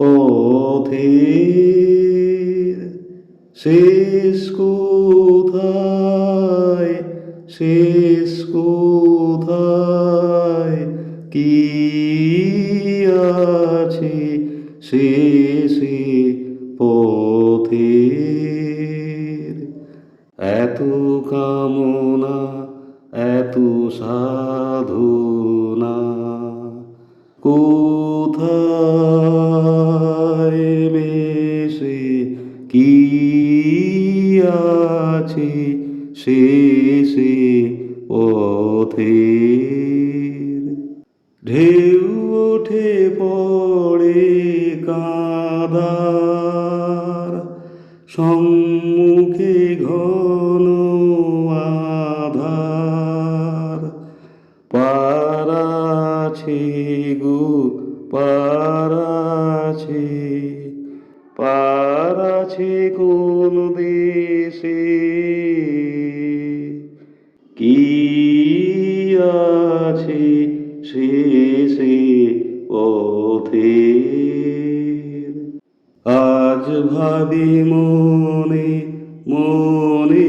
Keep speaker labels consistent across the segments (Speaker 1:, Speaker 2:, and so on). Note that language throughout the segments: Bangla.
Speaker 1: পথের শেষ কোথায় শেষ কোথায় কি আছে শেষে পথের? এত কামনা এত সাধনা কোথায় মেশে কি আছে? শেষে পথের ঢেউ ওঠে পড়ে কাদার, সম্মুখে ঘন আধার। পারাছে গো পারাছে পারাছে কোন দেশে? কি আছে শেষে পথের আজ ভাবি মনে মনে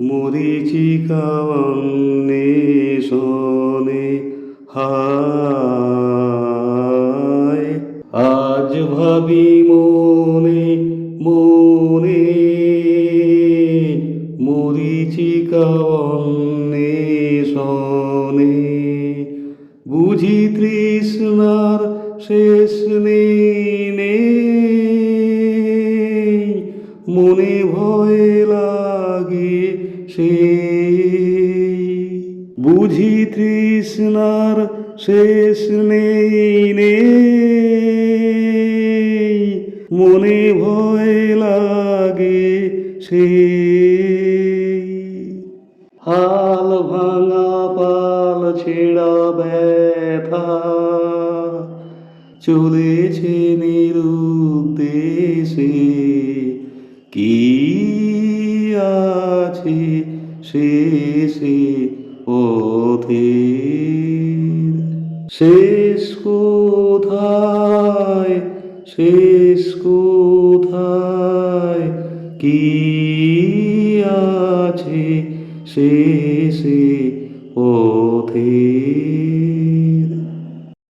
Speaker 1: মরিচিকা অন্বেষণে আজ ভাবি মনে মনে মরিচিকা অন্বেষণে বুঝি তৃষ্ণার শেষ নেই, মনে ভয় লাগে সে। বুঝি তৃষ্ণার শেষ নেই নেই মনে ভয় লাগে সে হাল ভাঙা পাল ছেঁড়া ব্যথা চলেছে নিরুদ্দেশে। কি আছে শেষে পথের শেষ কোথায়? শেষ কি আছে সে সে পথে?